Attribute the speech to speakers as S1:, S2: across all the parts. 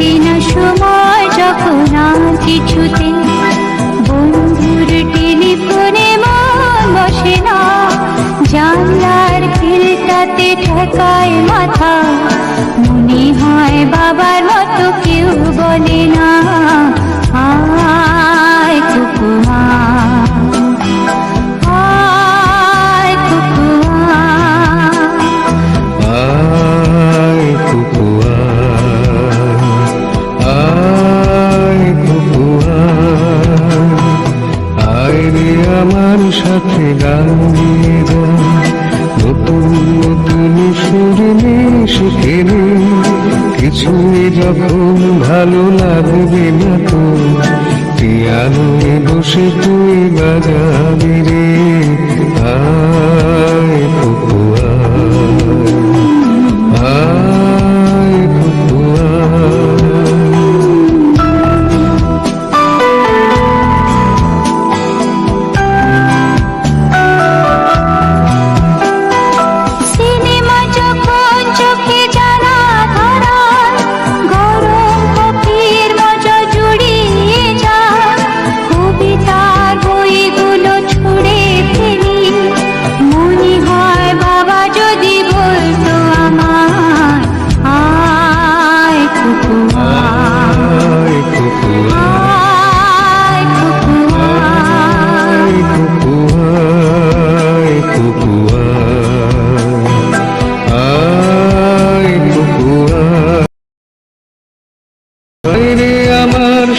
S1: না সময় যখন আর কিছুতে। বন্ধুর টেলিফোনে মন বসে না। জানলার খিলটাতে ঠেকায় মাথা। মনে হয় বাবার মতো কেউ বলে না।
S2: সাথে গান দিয়ে যা নতুন নতুন সুর নিয়ে কিছুই যখন ভালো লাগবে না তো, পিয়ানোয় বসে তুই বাজাবি রে আয়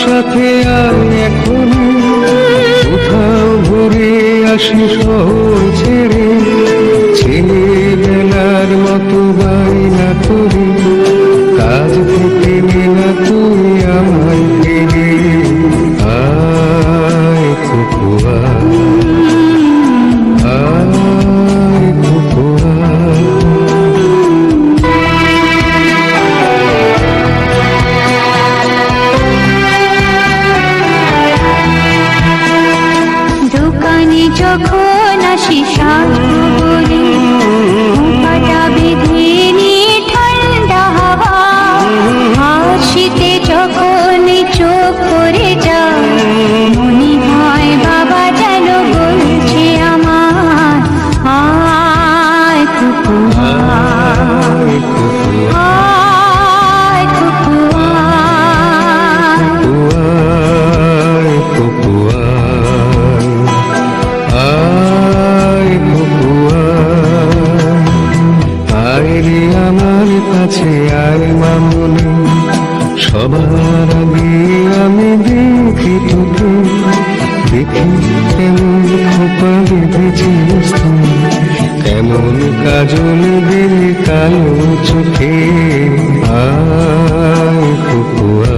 S2: সাথে আয় এখন কোথাও ঘুরে আসি শহর ছেড়ে।
S1: দোকানে যখন আসি
S2: সবার আগে আমি দেখি তোকে। দেখি কেমন খোপা বেঁধেছিস কেমন কাজল দিলে কালো চোখে। আয় কুকুয়া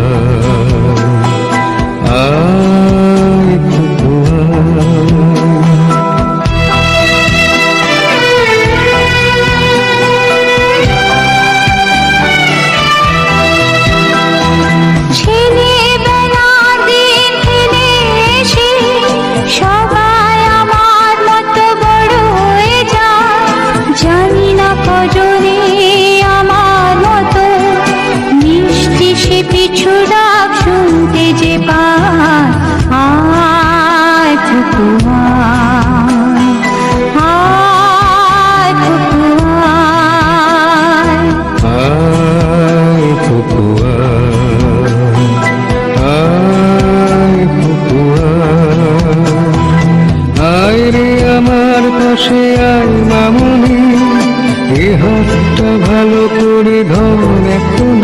S2: হাতটা ভালো করে ধরো এখন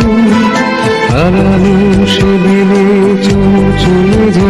S2: হারানো সেদিনে চলে যায়